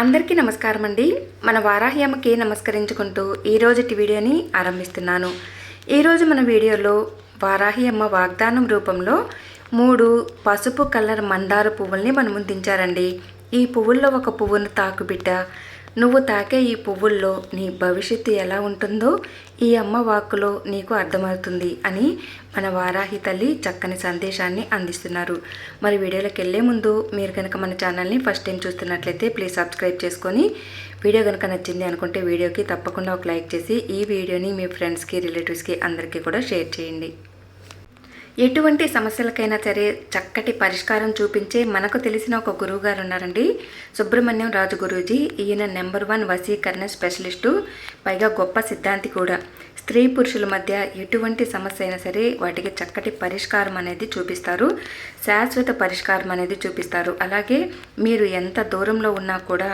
అందరికీ నమస్కారం అండి. మన వారాహి అమ్మకి నమస్కరించుకుంటూ ఈరోజుటి వీడియోని ఆరంభిస్తున్నాను. ఈరోజు మన వీడియోలో వారాహి అమ్మ వాగ్దానం రూపంలో మూడు పసుపు కలర్ మందార పువ్వుల్ని మనం ముందుంచారండి. ఈ పువ్వుల్లో ఒక పువ్వును తాకు బిడ్డ నువ్వు తాకే ఈ పువ్వుల్లో నీ భవిష్యత్తు ఎలా ఉంటుందో ఈ అమ్మ వాక్కులో నీకు అర్థమవుతుంది అని మన వారాహి తల్లి చక్కని సందేశాన్ని అందిస్తున్నారు. మరి వీడియోలోకి వెళ్ళే ముందు మీరు కనుక మన ఛానల్ని ఫస్ట్ టైం చూస్తున్నట్లయితే ప్లీజ్ సబ్స్క్రైబ్ చేసుకొని వీడియో కనుక నచ్చింది అనుకుంటే వీడియోకి తప్పకుండా ఒక లైక్ చేసి ఈ వీడియోని మీ ఫ్రెండ్స్కి రిలేటివ్స్కి అందరికీ కూడా షేర్ చేయండి. ఎటువంటి సమస్యలకైనా సరే చక్కటి పరిష్కారం చూపించే మనకు తెలిసిన ఒక గురువు గారు ఉన్నారండి. సుబ్రహ్మణ్యం రాజు గురూజీ. ఈయన నెంబర్ వన్ వశీకరణ స్పెషలిస్టు. పైగా గొప్ప సిద్ధాంతి కూడా. స్త్రీ పురుషుల మధ్య ఎటువంటి సమస్య అయినా సరే వాటికి చక్కటి పరిష్కారం అనేది చూపిస్తారు. శాశ్వత పరిష్కారం అనేది చూపిస్తారు. అలాగే మీరు ఎంత దూరంలో ఉన్నా కూడా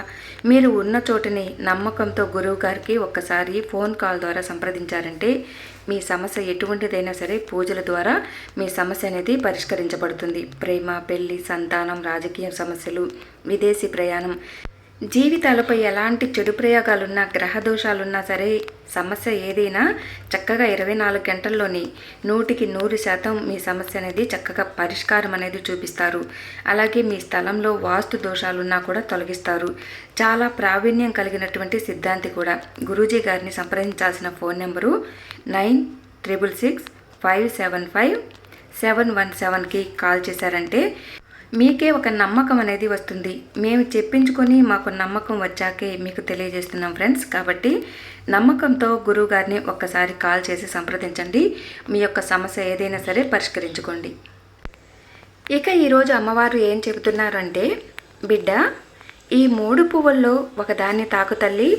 మీరు ఉన్న చోటుని నమ్మకంతో గురువు గారికి ఒక్కసారి ఫోన్ కాల్ ద్వారా సంప్రదించారంటే మీ సమస్య ఎటువంటిదైనా సరే పూజల ద్వారా మీ సమస్య అనేది పరిష్కరించబడుతుంది. ప్రేమ పెళ్ళి సంతానం రాజకీయ సమస్యలు విదేశీ ప్రయాణం జీవితాలపై ఎలాంటి చెడు ప్రయోగాలున్నా గ్రహదోషాలున్నా సరే సమస్య ఏదైనా చక్కగా ఇరవై నాలుగు గంటల్లోని నూటికి నూరు శాతం మీ సమస్య అనేది చక్కగా పరిష్కారం అనేది చూపిస్తారు. అలాగే మీ స్థలంలో వాస్తు దోషాలున్నా కూడా తొలగిస్తారు. చాలా ప్రావీణ్యం కలిగినటువంటి సిద్ధాంతి కూడా. గురూజీ గారిని సంప్రదించాల్సిన phone number nine triple six five seven five seven one సెవెన్కి కాల్ చేశారంటే మీకే ఒక నమ్మకం అనేది వస్తుంది. మేము చెప్పించుకొని మాకు నమ్మకం వచ్చాకే మీకు తెలియజేస్తున్నాం ఫ్రెండ్స్. కాబట్టి నమ్మకంతో గురువు గారిని ఒక్కసారి కాల్ చేసి సంప్రదించండి. మీ యొక్క సమస్య ఏదైనా సరే పరిష్కరించుకోండి. ఇక ఈరోజు అమ్మవారు ఏం చెబుతున్నారంటే బిడ్డ ఈ మూడు పువ్వుల్లో ఒకదాన్ని తాకు తల్లి.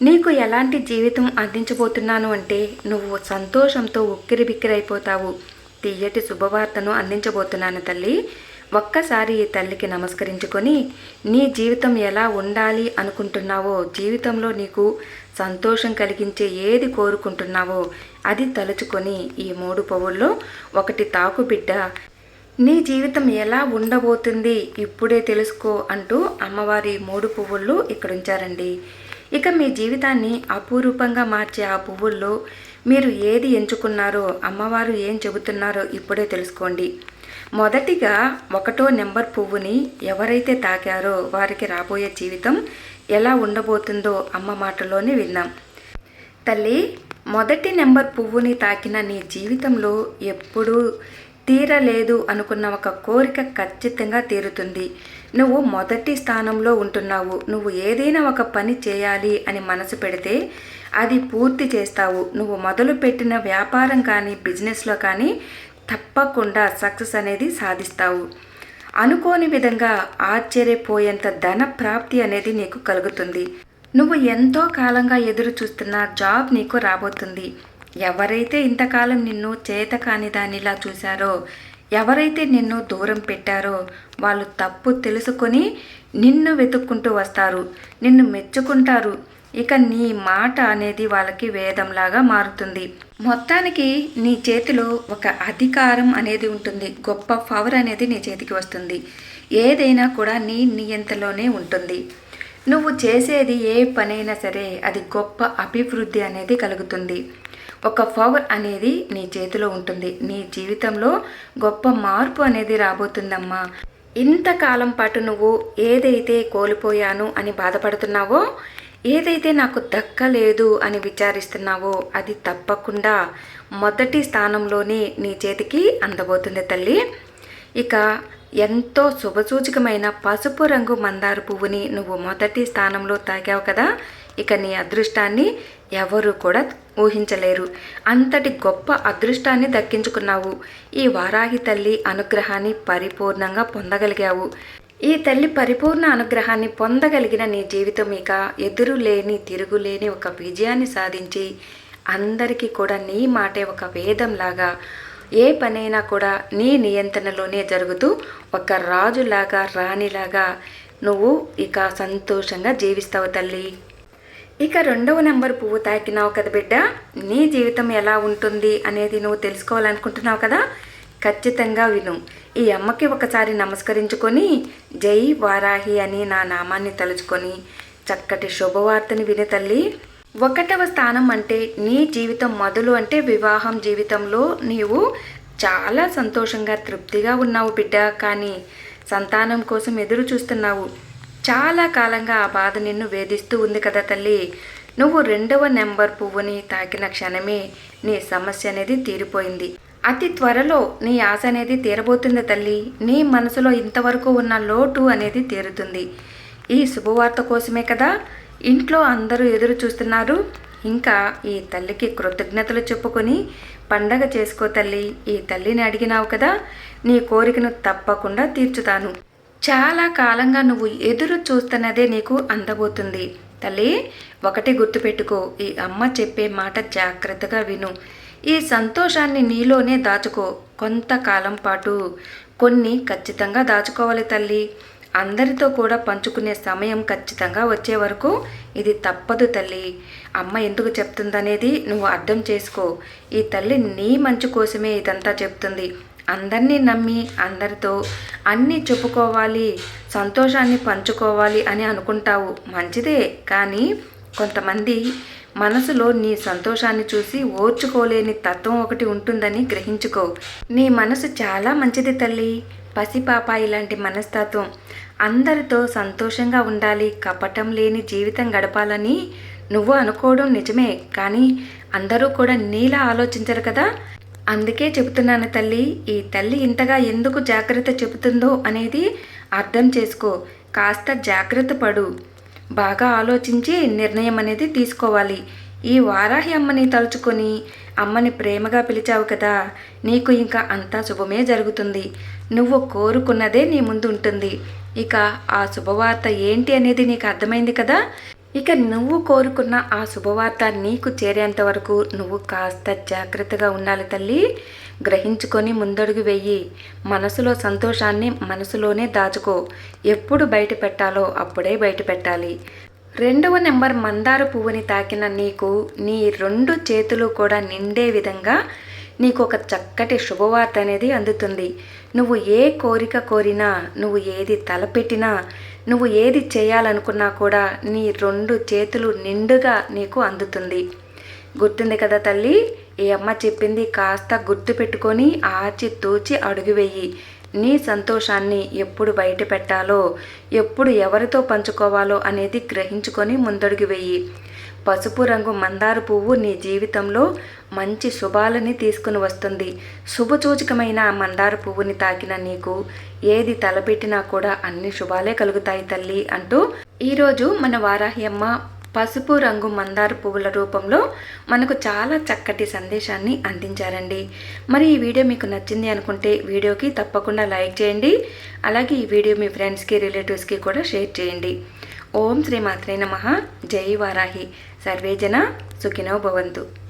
నీకు ఎలాంటి జీవితం అందించబోతున్నాను అంటే నువ్వు సంతోషంతో ఉక్కిరి బిక్కిరైపోతావు తీయటి శుభవార్తను అందించబోతున్నాను తల్లి. ఒక్కసారి ఈ తల్లికి నమస్కరించుకొని నీ జీవితం ఎలా ఉండాలి అనుకుంటున్నావో జీవితంలో నీకు సంతోషం కలిగించే ఏది కోరుకుంటున్నావో అది తలుచుకొని ఈ మూడు పువ్వుల్లో ఒకటి తాకు బిడ్డ. నీ జీవితం ఎలా ఉండబోతుంది ఇప్పుడే తెలుసుకో అంటూ అమ్మవారి మూడు పువ్వులు ఇక్కడ ఉంచారండి ఇక మీ జీవితాన్ని అపురూపంగా మార్చే ఆ పువ్వుల్లో మీరు ఏది ఎంచుకున్నారో అమ్మవారు ఏం చెబుతున్నారో ఇప్పుడే తెలుసుకోండి. మొదటిగా ఒకటో నెంబర్ పువ్వుని ఎవరైతే తాకారో వారికి రాబోయే జీవితం ఎలా ఉండబోతుందో అమ్మ మాటలోనే విన్నాం. తల్లి మొదటి నెంబర్ పువ్వుని తాకిన నీ జీవితంలో ఎప్పుడూ తీరలేదు అనుకున్న ఒక కోరిక ఖచ్చితంగా తీరుతుంది. నువ్వు మొదటి స్థానంలో ఉంటున్నావు. నువ్వు ఏదైనా ఒక పని చేయాలి అని మనసు పెడితే అది పూర్తి చేస్తావు. నువ్వు మొదలుపెట్టిన వ్యాపారం కానీ బిజినెస్లో కానీ తప్పకుండా సక్సెస్ అనేది సాధిస్తావు. అనుకోని విధంగా ఆశ్చర్యపోయేంత ధన ప్రాప్తి అనేది నీకు కలుగుతుంది. నువ్వు ఎంతో కాలంగా ఎదురు చూస్తున్న జాబ్ నీకు రాబోతుంది. ఎవరైతే ఇంతకాలం నిన్ను చేత కాని దానిలా చూశారో ఎవరైతే నిన్ను దూరం పెట్టారో వాళ్ళు తప్పు తెలుసుకొని నిన్ను వెతుక్కుంటూ వస్తారు. నిన్ను మెచ్చుకుంటారు. ఇక నీ మాట అనేది వాళ్ళకి వేదంలాగా మారుతుంది. మొత్తానికి నీ చేతిలో ఒక అధికారం అనేది ఉంటుంది. గొప్ప పవర్ అనేది నీ చేతికి వస్తుంది. ఏదైనా కూడా నీ నియంతలోనే ఉంటుంది. నువ్వు చేసేది ఏ పనైనా సరే అది గొప్ప అభివృద్ధి అనేది కలుగుతుంది. ఒక పవర్ అనేది నీ చేతిలో ఉంటుంది. నీ జీవితంలో గొప్ప మార్పు అనేది రాబోతుందమ్మా. ఇంతకాలం పాటు నువ్వు ఏదైతే కోల్పోయాను అని బాధపడుతున్నావో ఏదైతే నాకు దక్కలేదు అని విచారిస్తున్నావో అది తప్పకుండా మొదటి స్థానంలోనే నీ చేతికి అందబోతుంది తల్లి. ఇక ఎంతో శుభసూచకమైన పసుపు రంగు మందార పువ్వుని నువ్వు మొదటి స్థానంలో తాగావు కదా ఇక నీ అదృష్టాన్ని ఎవరు కూడా ఊహించలేరు. అంతటి గొప్ప అదృష్టాన్ని దక్కించుకున్నావు. ఈ వారాహి తల్లి అనుగ్రహాన్ని పరిపూర్ణంగా పొందగలిగావు. ఈ తల్లి పరిపూర్ణ అనుగ్రహాన్ని పొందగలిగిన నీ జీవితం ఇక ఎదురులేని తిరుగులేని ఒక విజయాన్ని సాధించి అందరికీ కూడా నీ మాటే ఒక వేదంలాగా ఏ పనైనా కూడా నీ నియంత్రణలోనే జరుగుతూ ఒక రాజులాగా రాణిలాగా నువ్వు ఇక సంతోషంగా జీవిస్తావు తల్లి. ఇక రెండవ నెంబర్ పువ్వు తాకినావు కదా బిడ్డ? నీ జీవితం ఎలా ఉంటుంది అనేది నువ్వు తెలుసుకోవాలనుకుంటున్నావు కదా? ఖచ్చితంగా విను. ఈ అమ్మకి ఒకసారి నమస్కరించుకొని జై వారాహి అని నా నామాన్ని తలుచుకొని చక్కటి శుభవార్తని విని తల్లి. ఒకటవ స్థానం అంటే నీ జీవితం మొదలు అంటే వివాహం జీవితంలో నీవు చాలా సంతోషంగా తృప్తిగా ఉన్నావు బిడ్డ. కానీ సంతానం కోసం ఎదురు చూస్తున్నావు. చాలా కాలంగా ఆ బాధ నిన్ను వేధిస్తూ ఉంది కదా తల్లి. నువ్వు రెండవ నెంబర్ పువ్వుని తాకిన క్షణమే నీ సమస్య అనేది తీరిపోయింది. అతి త్వరలో నీ ఆశ అనేది తీరబోతుంది తల్లి. నీ మనసులో ఇంతవరకు ఉన్న లోటు అనేది తీరుతుంది. ఈ శుభవార్త కోసమే కదా ఇంట్లో అందరూ ఎదురు చూస్తున్నారు. ఇంకా ఈ తల్లికి కృతజ్ఞతలు చెప్పుకొని పండగ చేసుకో తల్లి. ఈ తల్లిని అడిగినావు కదా నీ కోరికను తప్పకుండా తీర్చుతాను. చాలా కాలంగా నువ్వు ఎదురు చూస్తున్నదే నీకు అందబోతుంది. తల్లి ఒకటి గుర్తుపెట్టుకో. ఈ అమ్మ చెప్పే మాట జాగ్రత్తగా విను. ఈ సంతోషాన్ని నీలోనే దాచుకో. కొంతకాలం పాటు కొన్ని ఖచ్చితంగా దాచుకోవాలి తల్లి. అందరితో కూడా పంచుకునే సమయం ఖచ్చితంగా వచ్చే వరకు ఇది తప్పదు తల్లి. అమ్మ ఎందుకు చెప్తుందనేది నువ్వు అర్థం చేసుకో. ఈ తల్లి నీ మంచి కోసమే ఇదంతా చెప్తుంది. అందరినీ నమ్మి అందరితో అన్నీ చెప్పుకోవాలి సంతోషాన్ని పంచుకోవాలి అని అనుకుంటావు. మంచిదే కానీ కొంతమంది మనసులో నీ సంతోషాన్ని చూసి ఓర్చుకోలేని తత్వం ఒకటి ఉంటుందని గ్రహించుకో. నీ మనసు చాలా మంచిది తల్లి. పసిపాప ఇలాంటి మనస్తత్వం. అందరితో సంతోషంగా ఉండాలి. కపటం లేని జీవితం గడపాలని నువ్వు అనుకోవడం నిజమే. కానీ అందరూ కూడా నీలా ఆలోచించరు కదా? అందుకే చెబుతున్నాను తల్లి ఈ తల్లి ఇంతగా ఎందుకు జాగ్రత్త చెబుతుందో అనేది అర్థం చేసుకో. కాస్త జాగ్రత్త పడు. బాగా ఆలోచించి నిర్ణయం అనేది తీసుకోవాలి. ఈ వారాహి అమ్మని తలుచుకొని అమ్మని ప్రేమగా పిలిచావు కదా నీకు ఇంకా అంతా శుభమే జరుగుతుంది. నువ్వు కోరుకున్నదే నీ ముందు ఉంటుంది ఇక ఆ శుభవార్త ఏంటి అనేది నీకు అర్థమైంది కదా? ఇక నువ్వు కోరుకున్న ఆ శుభవార్త నీకు చేరేంత వరకు నువ్వు కాస్త జాగ్రత్తగా ఉండాలి తల్లి. గ్రహించుకొని ముందడుగు వెయ్యి మనసులో సంతోషాన్ని మనసులోనే దాచుకో. ఎప్పుడు బయట పెట్టాలో అప్పుడే బయట పెట్టాలి రెండవ నెంబర్ మందార పువ్వుని తాకిన నీకు నీ రెండు చేతులు కూడా నిండే విధంగా నీకు ఒక చక్కటి శుభవార్త అనేది అందుతుంది. నువ్వు ఏ కోరిక కోరినా నువ్వు ఏది తలపెట్టినా నువ్వు ఏది చేయాలనుకున్నా కూడా నీ రెండు చేతులు నిండుగా నీకు అందుతుంది. గుర్తుంది కదా తల్లి? ఈ అమ్మ చెప్పింది కాస్త గుర్తు పెట్టుకొని ఆచి తూచి అడుగు వెయ్యి నీ సంతోషాన్ని ఎప్పుడు బయట పెట్టాలో ఎప్పుడు ఎవరితో పంచుకోవాలో అనేది గ్రహించుకొని ముందడుగు వెయ్యి పసుపు రంగు మందార పువ్వు నీ జీవితంలో మంచి శుభాలని తీసుకుని వస్తుంది. శుభసూచకమైన మందార పువ్వుని తాకిన నీకు ఏది తలపెట్టినా కూడా అన్ని శుభాలే కలుగుతాయి తల్లి అంటూ ఈరోజు మన వారాహి అమ్మ పసుపు రంగు మందార పువ్వుల రూపంలో మనకు చాలా చక్కటి సందేశాన్ని అందించారండి. మరి ఈ వీడియో మీకు నచ్చింది అనుకుంటే వీడియోకి తప్పకుండా లైక్ చేయండి. అలాగే ఈ వీడియో మీ ఫ్రెండ్స్కి రిలేటివ్స్కి కూడా షేర్ చేయండి. ఓం శ్రీ మాత్రే నమ. జై వారాహి. సర్వేజన సుఖినో భవంతు.